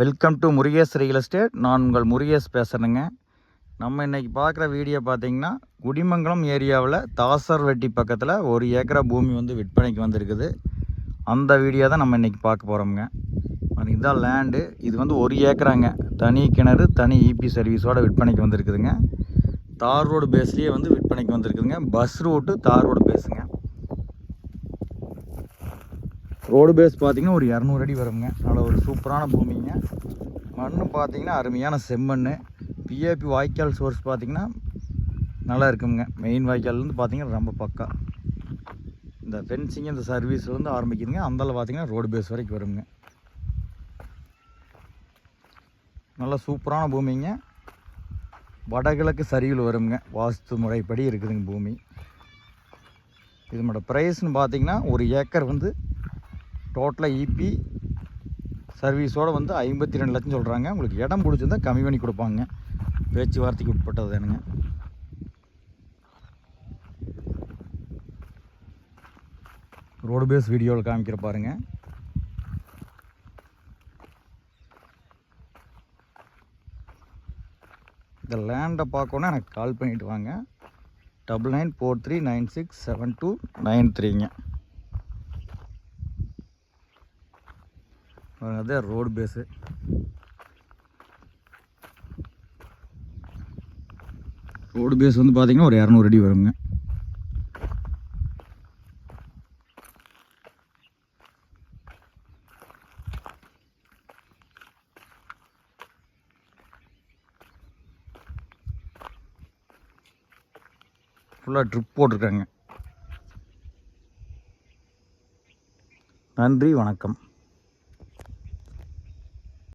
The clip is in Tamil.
Welcome to Murugesh real estate நான் உங்கள் முருகேஷ் பேசுகிறேங்க நம்ம இன்றைக்கி பார்க்குற வீடியோ பார்த்தீங்கன்னா குடிமங்கலம் ஏரியாவில் தாசர்வெட்டி பக்கத்தில் ஒரு ஏக்கரா பூமி வந்து விற்பனைக்கு வந்திருக்குது. அந்த வீடியோ தான் நம்ம இன்றைக்கி பார்க்க போகிறோம்ங்க இதுதான் லேண்டு இது வந்து ஒரு ஏக்கராங்க. தனி கிணறு தனி இபி சர்வீஸோட விற்பனைக்கு வந்திருக்குதுங்க. தார் ரோடு பேஸ்லேயே வந்து விற்பனைக்கு வந்திருக்குதுங்க. பஸ் ரூட்டு தார் ரோடு பேஸுங்க ரோடு பேஸ் பார்த்திங்கன்னா ஒரு இரநூறு அடி வருங்க. நல்ல ஒரு சூப்பரான பூமிங்க. மண் பார்த்திங்கன்னா அருமையான செம்மண் பிஏபி வாய்க்கால் சோர்ஸ் பார்த்தீங்கன்னா நல்லா இருக்குங்க. மெயின் வாய்க்கால்லேருந்து பார்த்திங்கன்னா ரொம்ப பக்கா. இந்த ஃபென்சிங் இந்த சர்வீஸ்லேருந்து ஆரம்பிக்குதுங்க. அந்தால பார்த்தீங்கன்னா ரோடு பேஸ் வரைக்கும் வருங்க. நல்லா சூப்பரான பூமிங்க. வடகிழக்கு சரிவில் வருங்க. வாஸ்து முறைப்படி இருக்குதுங்க பூமி. இதனோட ப்ரைஸ்னு பார்த்தீங்கன்னா ஒரு ஏக்கர் வந்து டோட்டலாக இபி சர்வீஸோடு வந்து ஐம்பத்தி ரெண்டு லட்சம் சொல்கிறாங்க உங்களுக்கு இடம் பிடிச்சிருந்தா கம்மி பண்ணி கொடுப்பாங்க. பேச்சுவார்த்தைக்கு உட்பட்டது தானுங்க. ரோடு பேஸ் வீடியோவில் காமிக்கிற பாருங்க. இந்த லேண்டை பார்க்கணுன்னா எனக்கு கால் பண்ணிட்டு வாங்க. Double nine four three nine six seven two nine த்ரீங்க அதே ரோடு பேஸு ரோடு பேஸ் வந்து பார்த்தீங்கன்னா ஒரு இரநூறு அடி வருங்க. ஃபுல்லாக ட்ரிப் போட்டிருக்காங்க. நன்றி வணக்கம்.